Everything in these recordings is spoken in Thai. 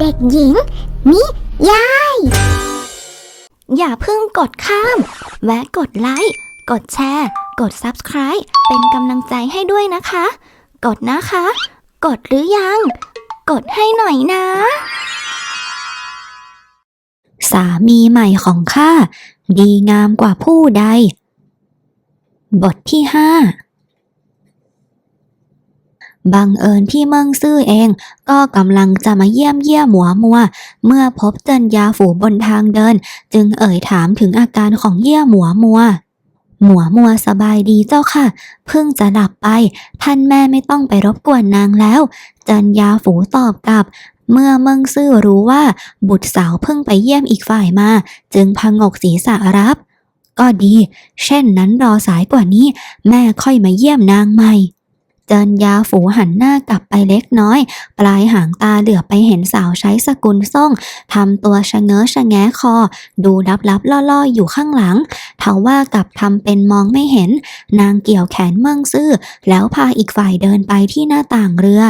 เด็กหญิง นิยาย อย่าเพิ่งกดข้าม แวะกดไลค์ กดแชร์ กด Subscribe เป็นกำลังใจให้ด้วยนะคะ กดนะคะ กดหรือยัง กดให้หน่อยนะ สามีใหม่ของข้า ดีงามกว่าผู้ใด บทที่ห้า บังเอิญที่เมิงซื่อเอง ก็กำลังจะมาเยี่ยมเยี่ยมหมัวมัว เมื่อพบเจินยาฝูบนทางเดิน จึงเอ่ยถามถึงอาการของเยี่ยหมัวมัว หมัวมัวสบายดีเจ้าค่ะ เพิ่งจะหลับไป ท่านแม่ไม่ต้องไปรบกวนนางแล้วเจินยาฝูตอบกลับ เมื่อเมิงซื่อรู้ว่า บุตรสาวเพิ่งไปเยี่ยมอีกฝ่ายมา จึงพงกศีรษะรับก็ดี เช่นนั้นรอสายกว่านี้ แม่ค่อยมาเยี่ยมนางใหม่ เจินยาฝูหันหน้ากลับไปเล็กน้อย ปลายหางตาเหลือไปเห็นสาวใช้สกุลส่งทำตัวชะเง้อชะแงะคอ ดูลับลับๆล่อๆอยู่ข้างหลังเทว่ากลับทำเป็นมองไม่เห็น นางเกี่ยวแขนเมืองซื่อ แล้วพาอีกฝ่ายเดินไปที่หน้าต่างเรือ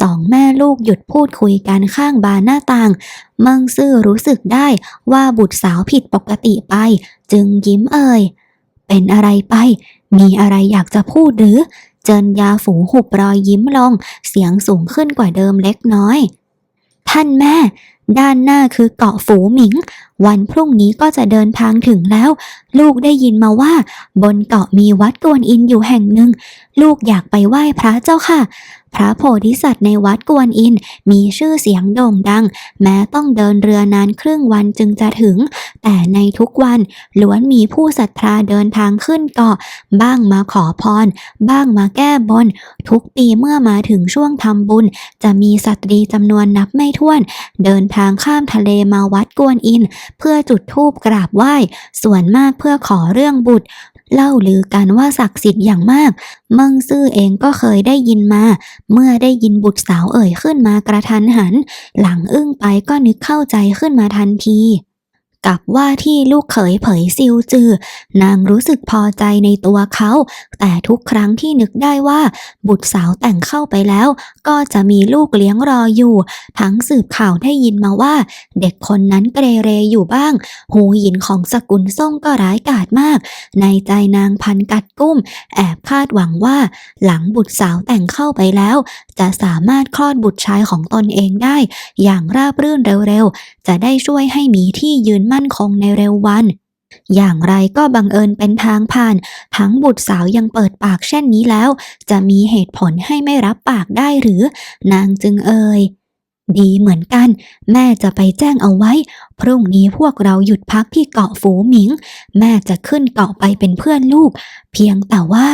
สองแม่ลูกหยุดพูดคุยกันข้างบานหน้าต่าง เมิงซื่อรู้สึกได้ว่าบุตรสาวผิดปกติไป จึงยิ้มเอ่ยเป็นอะไรไป มีอะไรอยากจะพูดหรือ เจินยาฝูหุบรอยยิ้มลง เสียงสูงขึ้นกว่าเดิมเล็กน้อย ท่านแม่ ด้านหน้าคือเกาะฝูหมิง วันพรุ่งนี้ก็จะเดินทางถึงแล้ว ลูกได้ยินมาว่า บนเกาะมีวัดกวนอินอยู่แห่งหนึ่ง ลูกอยากไปไหว้พระเจ้าค่ะ พระโพธิสัตว์ในวัดกวนอินมีชื่อเสียงโด่งดัง แม้ต้องเดินเรือนานครึ่งวันจึงจะถึง แต่ในทุกวันล้วนมีผู้ศรัทธาเดินทางขึ้นเกาะ บ้างมาขอพร บ้างมาแก้บน ทุกปีเมื่อมาถึงช่วงทำบุญ จะมีสตรีจำนวนนับไม่ถ้วน เดินทางข้ามทะเลมาวัดกวนอิน เพื่อจุดธูปกราบไหว้ ส่วนมากเพื่อขอเรื่องบุตร เล่าลือกันว่าศักดิ์สิทธิ์อย่างมาก เมิงซื่อเองก็เคยได้ยินมา เมื่อได้ยินบุตรสาวเอ่ยขึ้นมากระทันหัน หลังอึ้งไปก็นึกเข้าใจขึ้นมาทันที กับว่าที่ลูกเขยเผยซิวจือ นางรู้สึกพอใจในตัวเขา แต่ทุกครั้งที่นึกได้ว่า บุตรสาวแต่งเข้าไปแล้ว ก็จะมีลูกเลี้ยงรออยู่ ทั้งสืบข่าวได้ยินมาว่า เด็กคนนั้นเกเรเรอยู่บ้าง หูหยินของสกุลส่งก็ร้ายกาจมาก ในใจนางพันกัดกุ้ม แอบคาดหวังว่า หลังบุตรสาวแต่งเข้าไปแล้ว จะสามารถคลอดบุตรชายของตนเองได้ อย่างราบรื่นเร็วๆ จะได้ช่วยให้มีที่ยืนมั่นคงในเร็ววัน อย่างไรก็บังเอิญเป็นทางผ่าน ทั้งบุตรสาวยังเปิดปากเช่นนี้แล้ว จะมีเหตุผลให้ไม่รับปากได้หรือ นางจึงเอ่ยดีเหมือนกัน แม่จะไปแจ้งเอาไว้ พรุ่งนี้พวกเราหยุดพักที่เกาะฝูหมิง แม่จะขึ้นเกาะไปเป็นเพื่อนลูก เพียงแต่ว่า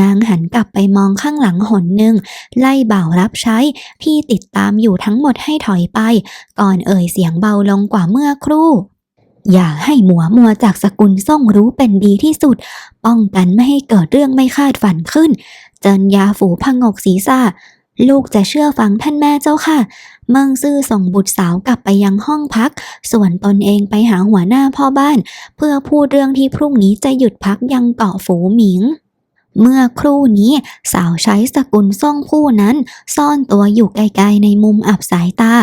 นางหันกลับไปมองข้างหลังหนหนึ่ง ไล่บ่าวรับใช้ที่ติดตามอยู่ทั้งหมดให้ถอยไป ก่อนเอ่ยเสียงเบาลงกว่าเมื่อครู่ อย่าให้หมัวมัวจากสกุลส่งรู้เป็นดีที่สุด ป้องกันไม่ให้เกิดเรื่องไม่คาดฝันขึ้น เจินยาฝูพงกศีรษะลูกจะเชื่อฟังท่านแม่เจ้าค่ะ เมิงซื่อส่งบุตรสาวกลับไปยังห้องพัก ส่วนตนเองไปหาหัวหน้าพ่อบ้าน เพื่อพูดเรื่องที่พรุ่งนี้จะหยุดพักยังเกาะฝูหมิง เมื่อครู่นี้สาวใช้สกุลส่งผู้นั้น ซ่อนตัวอยู่ไกลๆในมุมอับสายตา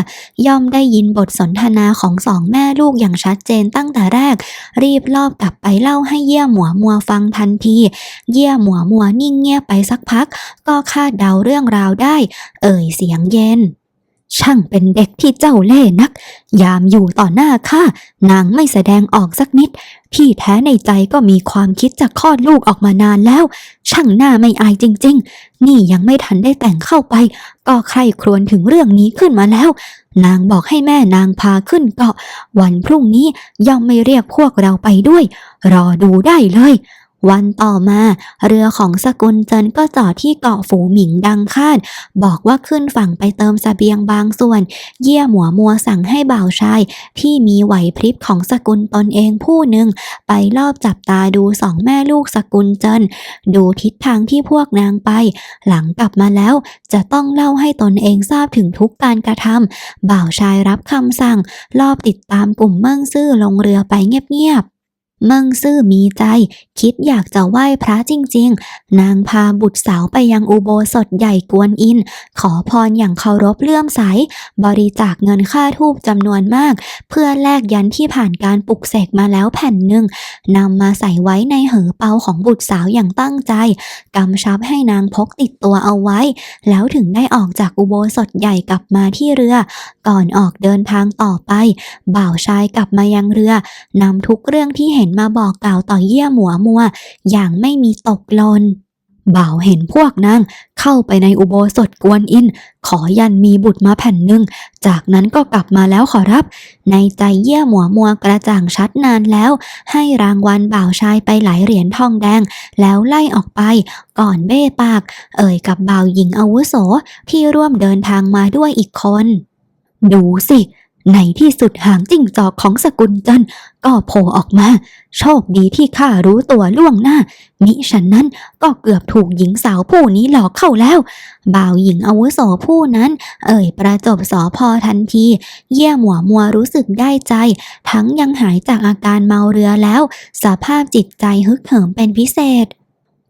ย่อมได้ยินบทสนทนาของสองแม่ลูกอย่างชัดเจนตั้งแต่แรก รีบลอบกลับไปเล่าให้เยี่ยหมัวมัวฟังทันที เยี่ยหมัวมัวนิ่งเงียบไปสักพัก ก็คาดเดาเรื่องราวได้ เอ่ยเสียงเย็น ช่างเป็นเด็กที่เจ้าเล่ห์นัก ยามอยู่ต่อหน้าข้านางไม่แสดงออกสักนิดที่แท้ในใจก็มีความคิดจะคลอดลูกออกมานานแล้ว ช่างหน้าไม่อายจริง ๆ นี่ยังไม่ทันได้แต่งเข้าไป ก็ใครครวญถึงเรื่องนี้ขึ้นมาแล้ว นางบอกให้แม่นางพาขึ้นเกาะ วันพรุ่งนี้ย่อมไม่เรียกพวกเราไปด้วย รอดูได้เลย วันต่อมาเรือของสกุลเจินก็จอดที่เกาะฝูหมิงดังคาด บอกว่าขึ้นฝั่งไปเติมสเสบียงบางส่วน เยี่ยหมัวมัวสั่งให้บ่าวชาย ที่มีไหวพริบของสกุลตนเองผู้หนึ่ง ไปรอบจับตาดูสองแม่ลูกสกุลเจินดูทิศทางที่พวกนางไป หลังกลับมาแล้วจะต้องเล่าให้ตนเองทราบถึงทุกการกระทำบ่าวชายรับคำสั่งรอบติดตามกลุ่มเมิ่งซื่อลงเรือไปเงียบ เมิงซื่อมีใจ คิดอยากจะไหว้พระจริง ๆ นางพาบุตรสาวไปยังอุโบสถใหญ่กวนอิน ขอพรอย่างเคารพเลื่อมใส บริจาคเงินค่าทูบจำนวนมาก เพื่อแลกยันที่ผ่านการปลุกเสกมาแล้วแผ่นหนึ่งนำมาใส่ไว้ในเหอเปาของบุตรสาวอย่างตั้งใจกำชับให้นางพกติดตัวเอาไว้ แล้วถึงได้ออกจากอุโบสถใหญ่กลับมาที่เรือ ก่อนออกเดินทางต่อไป บ่าวชายกลับมายังเรือนำทุกเรื่องที่เห็นมาบอกกล่าวต่อเยี่ยหมัวมัว อย่างไม่มีตกหลนบ่าวเห็นพวกนางเข้าไปในอุโบสถกวนอิน ขอยันมีบุตรมาแผ่นหนึ่ง จากนั้นก็กลับมาแล้วขอรับ ในใจเยี่ยหมัวมัวกระจ่างชัดนานแล้ว ให้รางวัลบ่าวชายไปหลายเหรียญทองแดง แล้วไล่ออกไป ก่อนเบ้ปาก เอ่ยกับบ่าวหญิงอาวุโสที่ร่วมเดินทางมาด้วยอีกคน ดูสิ ในที่สุดหางจิ้งจอกของสกุลจันก็โผล่ออกมา โชคดีที่ข้ารู้ตัวล่วงหน้า มิฉะนั้นก็เกือบถูกหญิงสาวผู้นี้หลอกเข้าแล้ว บ่าวหญิงอาวุโสผู้นั้น เอ่ยประจบสอพอทันที เยี่ยหมัวมัวรู้สึกได้ใจ ทั้งยังหายจากอาการเมาเรือแล้ว สภาพจิตใจฮึกเหิมเป็นพิเศษ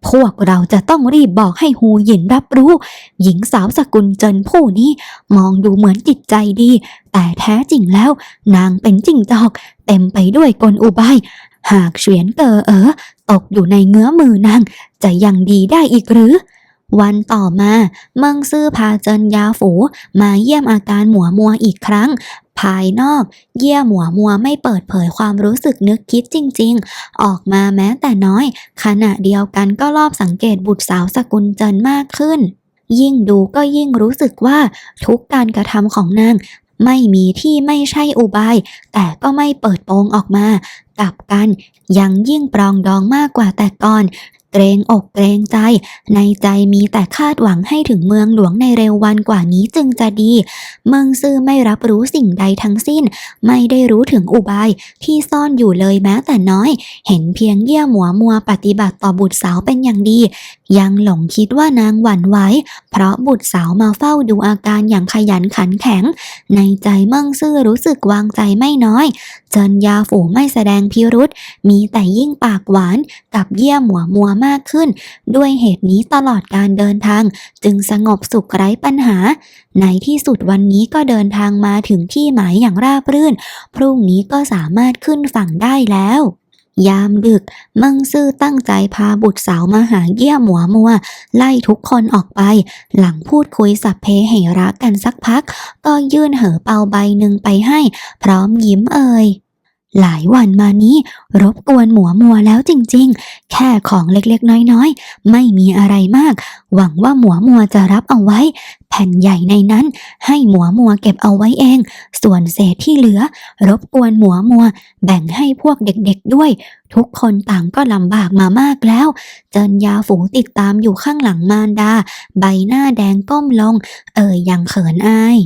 พวกเราจะต้องรีบบอกให้ฮูหยินรับรู้ หญิงสาวสกุลเจินผู้นี้มองดูเหมือนจิตใจดี แต่แท้จริงแล้ว นางเป็นจิ้งจอก เต็มไปด้วยกลอุบาย หากเฉียนเกอเออตกอยู่ในเงื้อมือนาง จะยังดีได้อีกหรือวันต่อมา เมิงซื่อพาเจินยาฝูมาเยี่ยมอาการหมัวมัวอีกครั้ง ภายนอก เยี่ยหมัวมัวไม่เปิดเผยความรู้สึกนึกคิดจริง ๆ ออกมาแม้แต่น้อย ขณะเดียวกันก็รอบสังเกตบุตรสาวสกุลเจินมากขึ้น ยิ่งดูก็ยิ่งรู้สึกว่าทุกการกระทำของนางไม่มีที่ไม่ใช่อุบาย แต่ก็ไม่เปิดโปงออกมากลับกันยังยิ่งปรองดองมากกว่าแต่ก่อน เกรงอกเกรงใจ ในใจมีแต่คาดหวังให้ถึงเมืองหลวงในเร็ววันกว่านี้จึงจะดี เมืองซื่อไม่รับรู้สิ่งใดทั้งสิ้น ไม่ได้รู้ถึงอุบายที่ซ่อนอยู่เลยแม้แต่น้อย เห็นเพียงเยี่ยหมัวมัวปฏิบัติต่อบุตรสาวเป็นอย่างดี ยังหลงคิดว่านางหวั่นไหวเพราะบุตรสาวมาเฝ้าดูอาการอย่างขยันขันแข็ง ในใจเมิ่งซื่อรู้สึกวางใจไม่น้อยจนยาฝูไม่แสดงพิรุษมีแต่ยิ่งปากหวานกับเยี่ยหมัวมัวมากขึ้น ด้วยเหตุนี้ตลอดการเดินทาง จึงสงบสุขไร้ปัญหา ในที่สุดวันนี้ก็เดินทางมาถึงที่หมายอย่างราบรื่น พรุ่งนี้ก็สามารถขึ้นฝั่งได้แล้วยามดึกเมิงซื่อตั้งใจพาบุตรสาวมาหาเยี่ยหมัวมัว ไล่ทุกคนออกไป หลังพูดคุยสัพเพเหระกันสักพัก ก็ยื่นเหอเปาใบหนึ่งไปให้ พร้อมยิ้มเอ่ย หลายวันมานี้ รบกวนหมัวมัวแล้วจริงๆ แค่ของเล็กๆ น้อยๆ ไม่มีอะไรมาก หวังว่าหมัวมัวจะรับเอาไว้ แผ่นใหญ่ในนั้น ให้หมัวมัวเก็บเอาไว้เอง ส่วนเศษที่เหลือ รบกวนหมัวมัว แบ่งให้พวกเด็กๆด้วย ทุกคนต่างก็ลำบากมามากแล้ว เจินยาฝูติดตามอยู่ข้างหลังมารดา ใบหน้าแดงก้มลง เอ่ยยังเขินอาย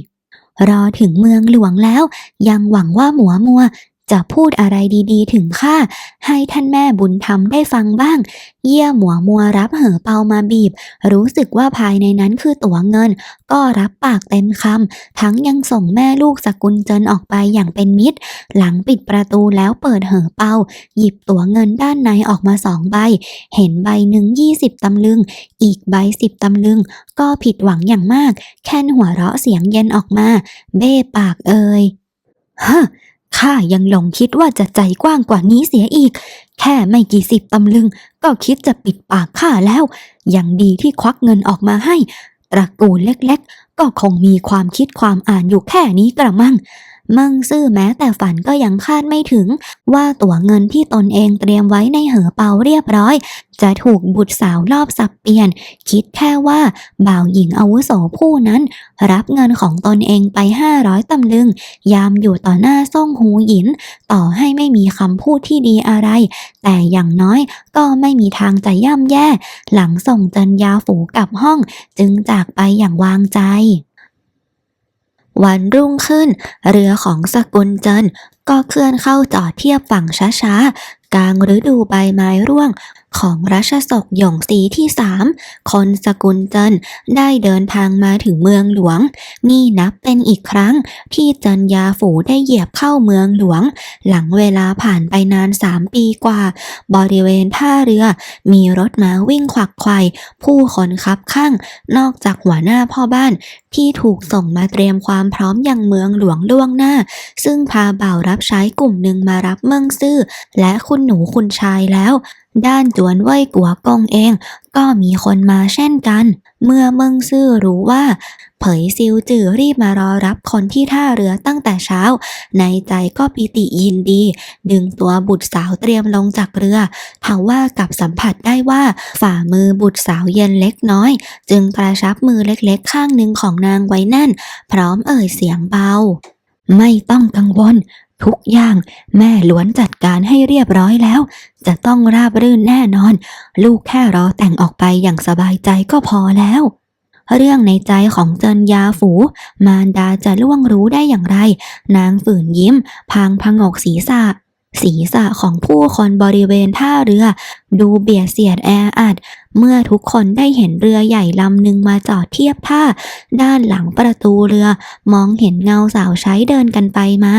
รอถึงเมืองหลวงแล้ว ยังหวังว่าหมัวมัว จะพูดอะไรดีๆ ถึงข้าให้ท่านแม่บุญธรรมได้ฟังบ้าง เยี่ยหมัวมัวรับเหอเปามาบีบ รู้สึกว่าภายในนั้นคือตั๋วเงิน ก็รับปากเต็มคำทั้งยังส่งแม่ลูกสกุลเจินออกไปอย่างเป็นมิตร หลังปิดประตูแล้วเปิดเหอเปา หยิบตั๋วเงินด้านในออกมาสองใบ เห็นใบหนึ่งยี่สิบตำลึง อีกใบสิบตำลึง ก็ผิดหวังอย่างมาก แค่นหัวเราะเสียงเย็นออกมา เบ้ปากเอ่ยฮะ ข้ายังหลงคิดว่าจะใจกว้างกว่านี้เสียอีก แค่ไม่กี่สิบตำลึง ก็คิดจะปิดปากข้าแล้ว ยังดีที่ควักเงินออกมาให้ ตระกูลเล็กๆ ก็คงมีความคิดความอ่านอยู่แค่นี้กระมัง มิงซื่อแม้แต่ฝันก็ยังคาดไม่ถึง ว่าตั๋วเงินที่ตนเองเตรียมไว้ในเหอเปาเรียบร้อย จะถูกบุตรสาวลอบสับเปลี่ยน คิดแค่ว่าบ่าวหญิงอาวุโสผู้นั้น รับเงินของตนเองไป 500ตำลึง ยามอยู่ต่อหน้าซ่งหูหยิน ต่อให้ไม่มีคำพูดที่ดีอะไร แต่อย่างน้อยก็ไม่มีทางจะย่ำแย่ หลังส่งจันยาฝูกลับห้อง จึงจากไปอย่างวางใจ วันรุ่งขึ้น เรือของสกุลเจิน ก็เคลื่อนเข้าจอดเทียบฝั่งช้าๆ กลางฤดูใบไม้ร่วงของรัชสกหยงสีที่สามคนสกุลเจินได้เดินทางมาถึงเมืองหลวง นี่นับเป็นอีกครั้งที่เจินยาฝูได้เหยียบเข้าเมืองหลวง หลังเวลาผ่านไปนานสามปีกว่า บริเวณท่าเรือ มีรถม้าวิ่งขวักไขว่ผู้คนคับข้าง นอกจากหัวหน้าพ่อบ้าน ที่ถูกส่งมาเตรียมความพร้อมยังเมืองหลวงล่วงหน้า ซึ่งพาบ่าวรับใช้กลุ่มหนึ่งมารับเมืองซื่อ และคุณหนูคุณชายแล้ว ด้านจวนเว่ยกัวกงเอง ก็มีคนมาเช่นกัน เมื่อเมืองซื่อรู้ว่า เผยซิวจือรีบมารอรับคนที่ท่าเรือตั้งแต่เช้า ในใจก็ปิติยินดี ดึงตัวบุตรสาวเตรียมลงจากเรือทว่ากับสัมผัสได้ว่าฝ่ามือบุตรสาวเย็นเล็กน้อย จึงกระชับมือเล็กๆ ข้างหนึ่งของนางไว้แน่น พร้อมเอ่ยเสียงเบา ไม่ต้องกังวล ทุกอย่างแม่ล้วนจัดการให้เรียบร้อยแล้ว จะต้องราบรื่นแน่นอน ลูกแค่รอแต่งออกไปอย่างสบายใจก็พอแล้ว เรื่องในใจของเจินยาฝู มารดาจะล่วงรู้ได้อย่างไร นางฝืนยิ้ม พางพังอกศีรษะ ศีรษะของผู้คนบริเวณท่าเรือ ดูเบียดเสียดแออัด เมื่อทุกคนได้เห็นเรือใหญ่ลำหนึ่งมาจอดเทียบท่า ด้านหลังประตูเรือ มองเห็นเงาสาวใช้เดินกันไปมา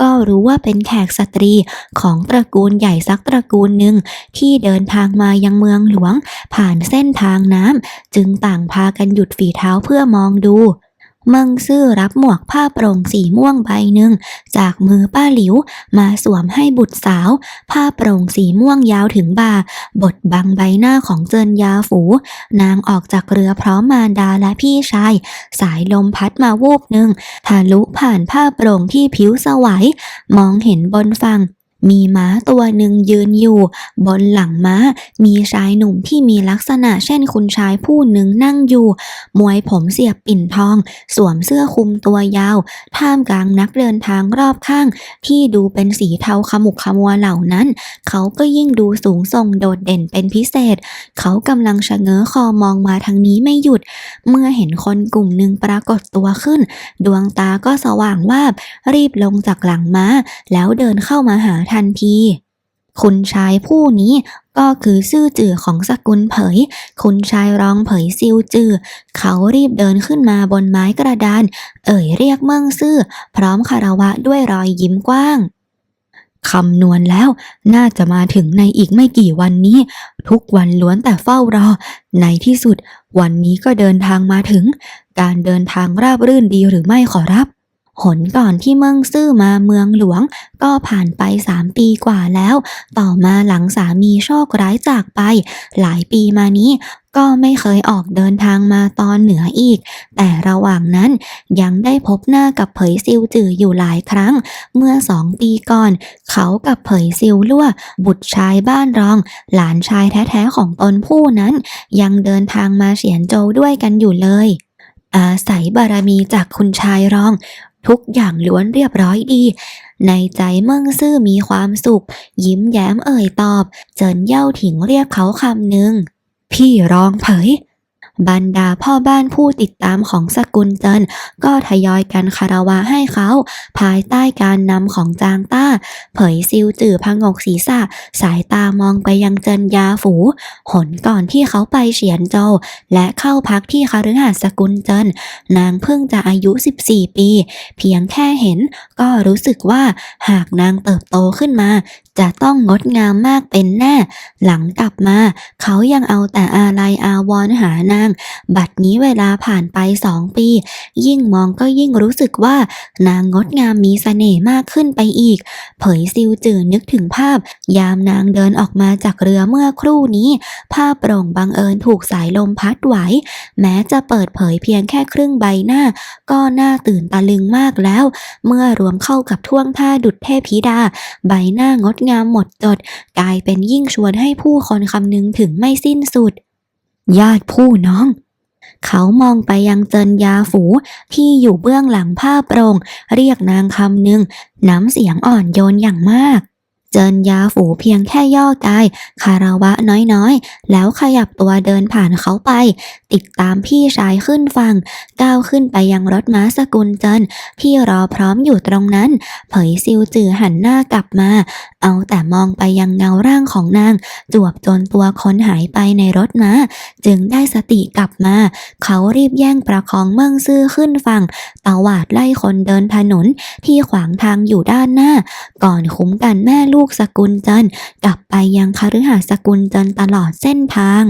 ก็รู้ว่าเป็นแขกสตรีของตระกูลใหญ่สักตระกูลหนึ่ง ที่เดินทางมายังเมืองหลวง ผ่านเส้นทางน้ำจึงต่างพากันหยุดฝีเท้าเพื่อมองดู มิงซื่อรับหมวกผ้าโปร่งสีม่วงใบหนึ่ง จากมือป้าหลิว มาสวมให้บุตรสาว ผ้าโปร่งสีม่วงยาวถึงบ่า บดบังใบหน้าของเจินยาฝู นางออกจากเรือพร้อมมารดาและพี่ชาย สายลมพัดมาวูบหนึ่งทะลุผ่านผ้าโปร่งที่ผิวสวัยมองเห็นบนฝั่ง มีม้าตัวหนึ่งยืนอยู่ บนหลังม้า มีชายหนุ่มที่มีลักษณะเช่นคุณชายผู้หนึ่งนั่งอยู่ มวยผมเสียบปิ่นทอง สวมเสื้อคลุมตัวยาว ท่ามกลางนักเดินทางรอบข้าง ที่ดูเป็นสีเทาขมุกขมัวเหล่านั้น เขาก็ยิ่งดูสูงส่งโดดเด่นเป็นพิเศษ เขากำลังชะเง้อคอมองมาทางนี้ไม่หยุด เมื่อเห็นคนกลุ่มหนึ่งปรากฏตัวขึ้น ดวงตาก็สว่างวาบรีบลงจากหลังม้า แล้วเดินเข้ามาหาทันที คุณชายผู้นี้ก็คือซื่อจื่อของสกุลเผย คุณชายรองเผยซิวจื่อ เขารีบเดินขึ้นมาบนไม้กระดาน เอ่ยเรียกเมืองซื่อ พร้อมคารวะด้วยรอยยิ้มกว้างคำนวณแล้วน่าจะมาถึงในอีกไม่กี่วันนี้ ทุกวันล้วนแต่เฝ้ารอ ในที่สุด วันนี้ก็เดินทางมาถึง การเดินทางราบรื่นดีหรือไม่ขอรับ หนก่อนที่เมืองซื่อมาเมืองหลวง ก็ผ่านไปสามปีกว่าแล้ว ต่อมาหลังสามีโชคร้ายจากไป หลายปีมานี้ก็ไม่เคยออกเดินทางมาตอนเหนืออีก แต่ระหว่างนั้นยังได้พบหน้ากับเผยซิวจืออยู่หลายครั้ง เมื่อสองปีก่อน เขากับเผยซิวลั่ว บุตรชายบ้านรอง หลานชายแท้ๆของตนผู้นั้น ยังเดินทางมาเฉียนโจวด้วยกันอยู่เลย อาศัยบารมีจากคุณชายรอง ทุกอย่างล้วนเรียบร้อยดี ในใจเมิ่งซื่อมีความสุข ยิ้มแย้มเอ่ยตอบ เจินเย่าถิงเรียกเขาคำหนึ่งพี่รองเผย บรรดาพ่อบ้านผู้ติดตามของสกุลเจินก็ทยอยกันคารวะให้เขา ภายใต้การนำของจางต้า เผยซิวจื่อพงกศีรษะ สายตามองไปยังเจินยาฝูหนก่อนที่เขาไปเฉียนโจวและเข้าพักที่คฤหาสน์สกุลเจินนางเพิ่งจะอายุ 14 ปี เพียงแค่เห็นก็รู้สึกว่าหากนางเติบโตขึ้นมา จะต้องงดงามมากเป็นแน่ หลังกลับมา เขายังเอาแต่อาลัยอาวรหานาง บัดนี้เวลาผ่านไปสองปี ยิ่งมองก็ยิ่งรู้สึกว่านางงดงามมีเสน่ห์มากขึ้นไปอีก เผยซิวจื่อนึกถึงภาพ ยามนางเดินออกมาจากเรือเมื่อครู่นี้ผ้าโปร่งบังเอิญถูกสายลมพัดไหว แม้จะเปิดเผยเพียงแค่ครึ่งใบหน้า ก็น่าตื่นตะลึงมากแล้ว เมื่อรวมเข้ากับท่วงท่าดุจเทพธิดา ใบหน้างดงามหมดจด กลายเป็นยิ่งชวนให้ผู้คนคำนึงถึงไม่สิ้นสุด ญาติผู้น้อง เขามองไปยังเจินยาฝูที่อยู่เบื้องหลังผ้าโปร่งเรียกนางคำหนึ่งน้ำเสียงอ่อนโยนอย่างมาก เจินยาฝูเพียงแค่ย่อกาย คาราวะน้อยๆ แล้วขยับตัวเดินผ่านเขาไป ติดตามพี่ชายขึ้นฝั่งก้าวขึ้นไปยังรถม้าสกุลเจินที่รอพร้อมอยู่ตรงนั้น เผยซิวจือหันหน้ากลับมา เอาแต่มองไปยังเงาร่างของนาง จวบจนตัวคนหายไปในรถม้า จึงได้สติกลับมา เขารีบแย่งประคองเมืองซื่อขึ้นฝั่งตวาดไล่คนเดินถนนที่ขวางทางอยู่ด้านหน้า ก่อนคุ้มกันแม่ลูกสกุลเจินกลับไปยังคฤหาสน์สกุลเจินตลอดเส้นทาง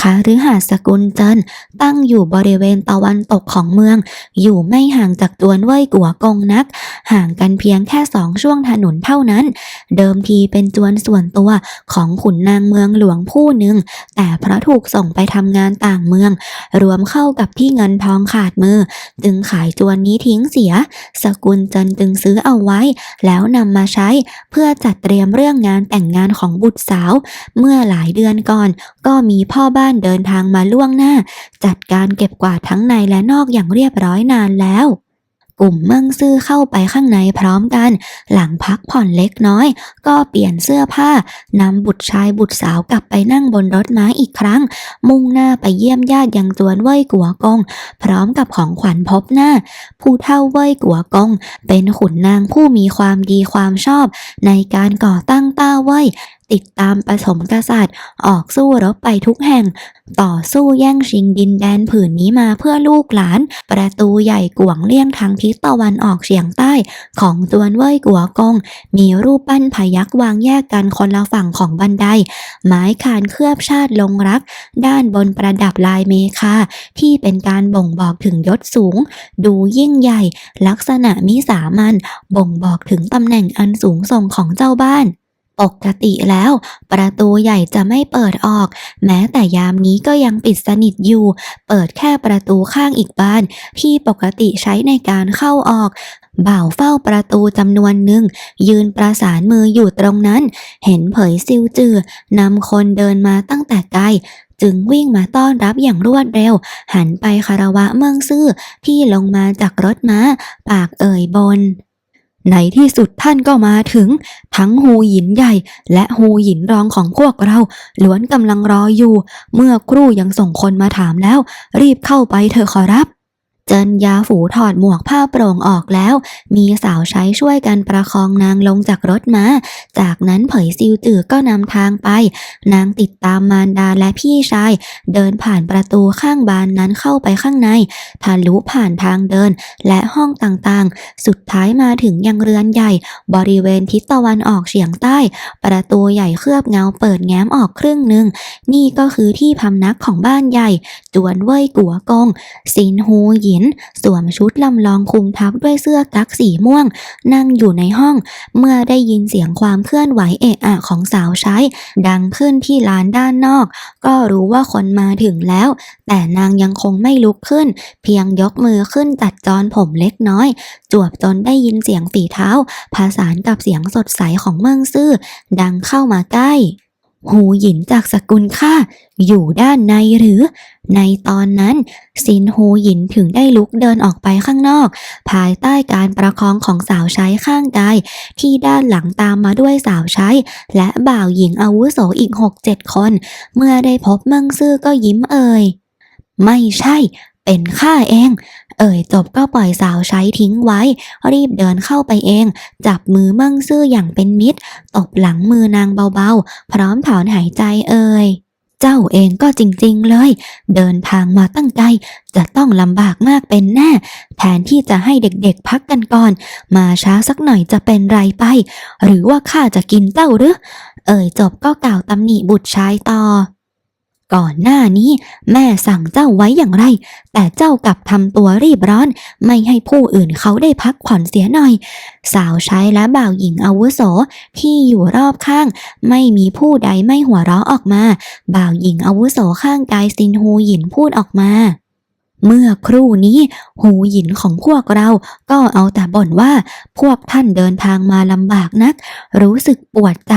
คฤหาสน์สกุลเจินตั้งอยู่บริเวณตะวันตกของเมือง อยู่ไม่ห่างจากตวนเว่ยกัวกงนัก ห่างกันเพียงแค่สองช่วงถนนเท่านั้น เดิมทีเป็นจวนส่วนตัวของขุนนางเมืองหลวงผู้หนึ่ง แต่เพราะถูกส่งไปทำงานต่างเมือง รวมเข้ากับที่เงินทองขาดมือ จึงขายจวนนี้ทิ้งเสีย สกุลเจินจึงซื้อเอาไว้ แล้วนำมาใช้เพื่อจัดเตรียมเรื่องงานแต่งงานของบุตรสาว เมื่อหลายเดือนก่อนก็มีพ่อบ้านเดินทางมาล่วงหน้า จัดการเก็บกวาดทั้งในและนอกอย่างเรียบร้อยนานแล้ว กลุ่มเมืองซื่อเข้าไปข้างในพร้อมกัน หลังพักผ่อนเล็กน้อย ก็เปลี่ยนเสื้อผ้านำบุตรชายบุตรสาวกลับไปนั่งบนรถม้าอีกครั้ง มุ่งหน้าไปเยี่ยมญาติยังจวนเว่ยกัวกง พร้อมกับของขวัญพบหน้า ผู้เท่าเว่ยกัวกง เป็นขุนนางผู้มีความดีความชอบ ในการก่อตั้งต้าเว่ยติดตามประสมกษัตริย์ ออกสู้รบไปทุกแห่ง ต่อสู้แย่งชิงดินแดนผืนนี้มาเพื่อลูกหลาน ประตูใหญ่กวงเลี่ยงทางทิศตะวันออกเฉียงใต้ของจวนเว่ยกัวกง มีรูปปั้นพยักวางแยกกันคนละฝั่งของบันได ไม้คานเคลือบชาติลงรัก ด้านบนประดับลายเมฆาที่เป็นการบ่งบอกถึงยศสูง ดูยิ่งใหญ่ ลักษณะมิสามันบ่งบอกถึงตำแหน่งอันสูงส่งของเจ้าบ้าน ปกติแล้ว ประตูใหญ่จะไม่เปิดออก แม้แต่ยามนี้ก็ยังปิดสนิทอยู่ เปิดแค่ประตูข้างอีกบาน ที่ปกติใช้ในการเข้าออกบ่าวเฝ้าประตูจำนวนหนึ่ง ยืนประสานมืออยู่ตรงนั้น เห็นเผยซิวจือนำคนเดินมาตั้งแต่ไกลจึงวิ่งมาต้อนรับอย่างรวดเร็ว หันไปคารวะเมืองซื่อที่ลงมาจากรถม้า ปากเอ่ยบน ในที่สุดท่านก็มาถึง ทั้งหูหยินใหญ่ และหูหยินรองของพวกเราล้วนกำลังรออยู่ เมื่อครู่ยังส่งคนมาถามแล้ว รีบเข้าไปเถอะขอรับ เจินยาฝูถอดหมวกผ้าโปร่งออกแล้ว มีสาวใช้ช่วยกันประคองนางลงจากรถมา จากนั้นเผยซิวจือก็นำทางไป นางติดตามมารดาและพี่ชาย เดินผ่านประตูข้างบานนั้นเข้าไปข้างใน ทะลุผ่านทางเดินและห้องต่างๆ สุดท้ายมาถึงยังเรือนใหญ่ บริเวณทิศตะวันออกเฉียงใต้ ประตูใหญ่เคลือบเงาเปิดแง้มออกครึ่งหนึ่ง นี่ก็คือที่พำนักของบ้านใหญ่ จวนเว่ยกัวกงซินฮูหยิน สวมชุดลำลองคลุมทับด้วยเสื้อกั๊กสีม่วง นั่งอยู่ในห้อง เมื่อได้ยินเสียงความเคลื่อนไหวเอะอะของสาวใช้ ดังขึ้นที่ลานด้านนอก ก็รู้ว่าคนมาถึงแล้ว แต่นางยังคงไม่ลุกขึ้น เพียงยกมือขึ้นตัดจอนผมเล็กน้อย จวบจนได้ยินเสียงฝีเท้าผสานกับเสียงสดใสของเมืองซื่อ ดังเข้ามาใกล้ หูหยินจากสกุลข้าอยู่ด้านในหรือ ในตอนนั้นซินฮูหยินถึงได้ลุกเดินออกไปข้างนอก ภายใต้การประคองของสาวใช้ข้างกาย ที่ด้านหลังตามมาด้วยสาวใช้ และบ่าวหญิงอาวุโสอีกหกเจ็ดคน เมื่อได้พบเมืองซื่อก็ยิ้มเอ่ยไม่ใช่ เป็นข้าเอง เอ่ยจบก็ปล่อยสาวใช้ทิ้งไว้ รีบเดินเข้าไปเอง จับมือเมืองซื่ออย่างเป็นมิตร ตบหลังมือนางเบาๆ พร้อมถอนหายใจเอ่ยเจ้าเองก็จริงๆเลย เดินทางมาตั้งไกลจะต้องลำบากมากเป็นแน่ แทนที่จะให้เด็กๆพักกันก่อน มาช้าสักหน่อยจะเป็นไรไป หรือว่าข้าจะกินเจ้าหรือ เอ่ยจบก็กล่าวตำหนิบุตรชายต่อ ก่อนหน้านี้แม่สั่งเจ้าไว้อย่างไร แต่เจ้ากลับทำตัวรีบร้อน ไม่ให้ผู้อื่นเขาได้พักผ่อนเสียหน่อย สาวใช้และบ่าวหญิงอาวุโสที่อยู่รอบข้าง ไม่มีผู้ใดไม่หัวเราะออกมา บ่าวหญิงอาวุโสข้างกายซินฮูหยินพูดออกมา เมื่อครู่นี้ หูหยินของพวกเราก็เอาแต่บ่นว่า พวกท่านเดินทางมาลำบากนัก รู้สึกปวดใจ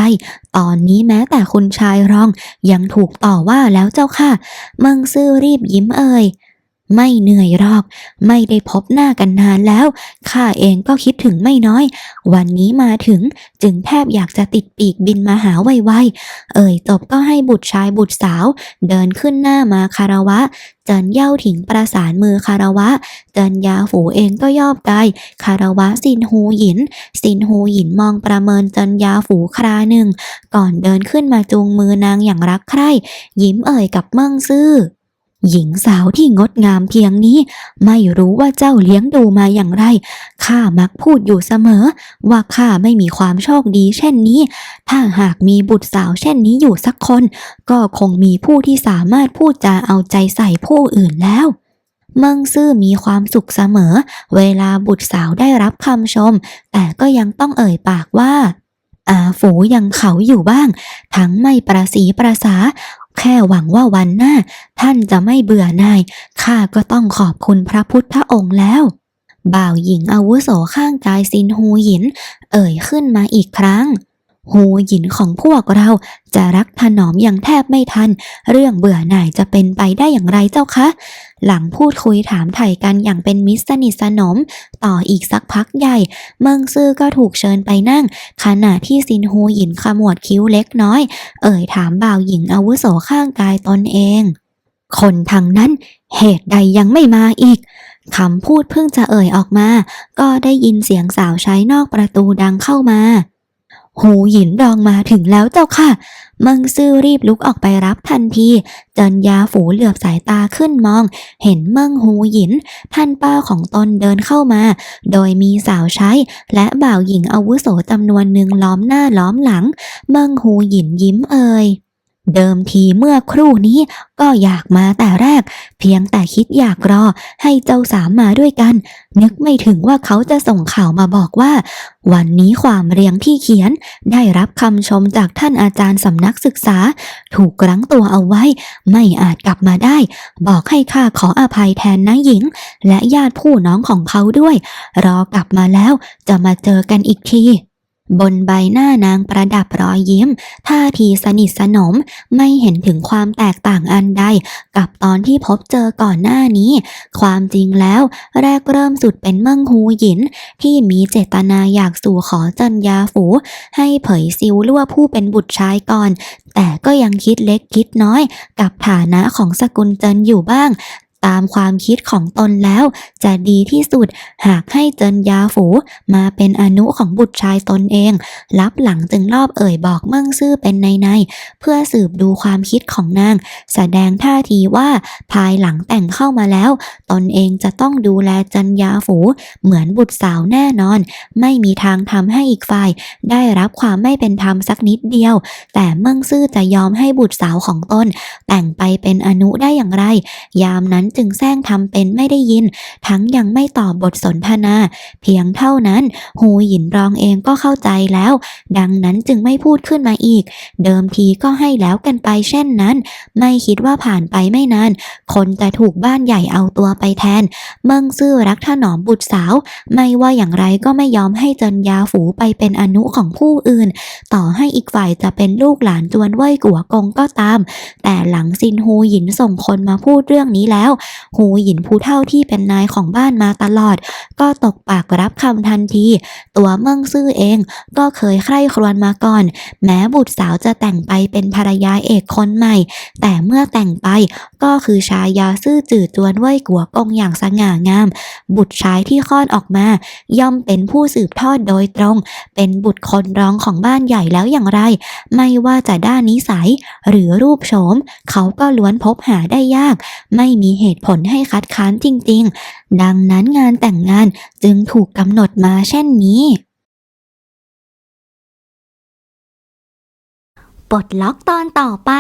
ตอนนี้แม้แต่คุณชายรองยังถูกต่อว่าแล้วเจ้าค่ะ เมืองซื่อรีบยิ้มเอ่ย ไม่เหนื่อยหรอก ไม่ได้พบหน้ากันนานแล้วข้าเองก็คิดถึงไม่น้อย วันนี้มาถึงจึงแทบอยากจะติดปีกบินมาหาไวๆเอ่ยจบก็ให้บุตรชายบุตรสาว เดินขึ้นหน้ามาคารวะ เจินเย่าถิงประสานมือคารวะ เจินยาฝูเองก็ยอบกายคารวะซินฮูหยินซินฮูหยินมองประเมินเจินยาฝูคราหนึ่ง ก่อนเดินขึ้นมาจูงมือนางอย่างรักใคร่ยิ้มเอ่ยกับเมิ่งซื่อ หญิงสาวที่งดงามเพียงนี้ ไม่รู้ว่าเจ้าเลี้ยงดูมาอย่างไร ข้ามักพูดอยู่เสมอ ว่าข้าไม่มีความโชคดีเช่นนี้ ถ้าหากมีบุตรสาวเช่นนี้อยู่สักคน ก็คงมีผู้ที่สามารถพูดจาเอาใจใส่ผู้อื่นแล้วเมิงซื่อมีความสุขเสมอ เวลาบุตรสาวได้รับคำชม แต่ก็ยังต้องเอ่ยปากว่าอาฝูยังเขาอยู่บ้าง ทั้งไม่ประสีประสา แค่หวังว่าวันหน้า ท่านจะไม่เบื่อนาย ข้าก็ต้องขอบคุณพระพุทธองค์แล้ว บ่าวหญิงอาวุโสข้างกายซินฮูหยิน เอ่ยขึ้นมาอีกครั้ง ฮูหยินของพวกเราจะรักถนอมอย่างแทบไม่ทัน เรื่องเบื่อหน่ายจะเป็นไปได้อย่างไรเจ้าคะ หลังพูดคุยถามไถ่กันอย่างเป็นมิตรสนิทสนม ต่ออีกสักพักใหญ่ เมิงซื่อก็ถูกเชิญไปนั่ง ขณะที่ซินฮูหยินขมวดคิ้วเล็กน้อย เอ่ยถามบ่าวหญิงอาวุโสข้างกายตนเอง คนทางนั้นเหตุใดยังไม่มาอีกคำพูดเพิ่งจะเอ่ยออกมา ก็ได้ยินเสียงสาวใช้นอกประตูดังเข้ามา หูหยินรองมาถึงแล้วเจ้าค่ะ มังซื่อรีบลุกออกไปรับทันที จนยาฝูเหลือบสายตาขึ้นมอง เห็นเมิงหูหยิน ท่านป้าของตนเดินเข้ามา โดยมีสาวใช้ และบ่าวหญิงอาวุโสจำนวนหนึ่งล้อมหน้าล้อมหลัง เมิงหูหยินยิ้มเอ่ย เดิมทีเมื่อครู่นี้ก็อยากมาแต่แรก เพียงแต่คิดอยากรอให้เจ้าสามมาด้วยกัน นึกไม่ถึงว่าเขาจะส่งข่าวมาบอกว่า วันนี้ความเรียงที่เขียน ได้รับคำชมจากท่านอาจารย์สำนักศึกษา ถูกรั้งตัวเอาไว้ ไม่อาจกลับมาได้ บอกให้ข้าขออภัยแทนนะหญิง และญาติผู้น้องของเขาด้วย รอกลับมาแล้วจะมาเจอกันอีกที บนใบหน้านางประดับรอยยิ้ม ท่าทีสนิทสนมไม่เห็นถึงความแตกต่างอันใด กับตอนที่พบเจอก่อนหน้านี้ ความจริงแล้ว แรกเริ่มสุดเป็นเมิ่งฮูหยิน ที่มีเจตนาอยากสู่ขอจันยาฝู ให้เผยซิวลั่วผู้เป็นบุตรชายก่อน แต่ก็ยังคิดเล็กคิดน้อย กับฐานะของสกุลเจินอยู่บ้าง ตามความคิดของตนแล้ว จะดีที่สุดหากให้เจินยาฝูมาเป็นอนุของบุตรชายตนเอง รับหลังจึงรอบเอ่ยบอกเมิ่งซื่อเป็นในในเพื่อสืบดูความคิดของนาง แสดงท่าทีว่าภายหลังแต่งเข้ามาแล้ว ตนเองจะต้องดูแลจันยาฝูเหมือนบุตรสาวแน่นอน ไม่มีทางทำให้อีกฝ่าย ได้รับความไม่เป็นธรรมสักนิดเดียว แต่เมิ่งซื่อจะยอมให้บุตรสาวของตนแต่งไปเป็นอนุได้อย่างไร ยามนั้นจึงแซงทำเป็นไม่ได้ยิน ทั้งยังไม่ตอบบทสนทนา เพียงเท่านั้น หูหยินรองเองก็เข้าใจแล้ว ดังนั้นจึงไม่พูดขึ้นมาอีก เดิมทีก็ให้แล้วกันไปเช่นนั้น ไม่คิดว่าผ่านไปไม่นาน คนจะถูกบ้านใหญ่เอาตัวไปแทน เมิงซื่อรักถนอมบุตรสาว ไม่ว่าอย่างไรก็ไม่ยอมให้จันยาฝูไปเป็นอนุของผู้อื่น ต่อให้อีกฝ่ายจะเป็นลูกหลานจวนเว่ยกัวกงก็ตาม แต่หลังซินฮูหยินส่งคนมาพูดเรื่องนี้แล้วฮูหยินผู้เท่าที่เป็นนายของบ้านมาตลอด ก็ตกปากรับคำทันที ตัวเมิงซื่อเองก็เคยใคร่ครวญมาก่อน แม้บุตรสาวจะแต่งไปเป็นภรรยาเอกคนใหม่ แต่เมื่อแต่งไปก็คือชายาซื่อจืดจวนเว่ยกัวกงอย่างสง่างาม บุตรชายที่คลอดออกมา ย่อมเป็นผู้สืบทอดโดยตรง เป็นบุตรคนร้องของบ้านใหญ่แล้วอย่างไร ไม่ว่าจะด้านนิสัย หรือรูปโฉม เขาก็ล้วนพบหาได้ยาก ไม่มีเหตุผลให้คัดค้านจริงๆ ดังนั้นงานแต่งงานจึงถูกกำหนดมาเช่นนี้ปลดล็อกตอนต่อไป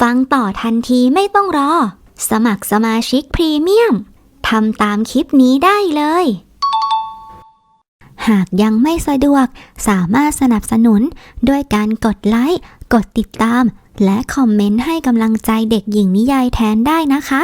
ฟังต่อทันทีไม่ต้องรอ สมัครสมาชิกพรีเมียมทำตามคลิปนี้ได้เลย หากยังไม่สะดวกสามารถสนับสนุนด้วยการกดไลค์ กดติดตาม และคอมเมนต์ให้กำลังใจเด็กหญิงนิยายแทนได้นะคะ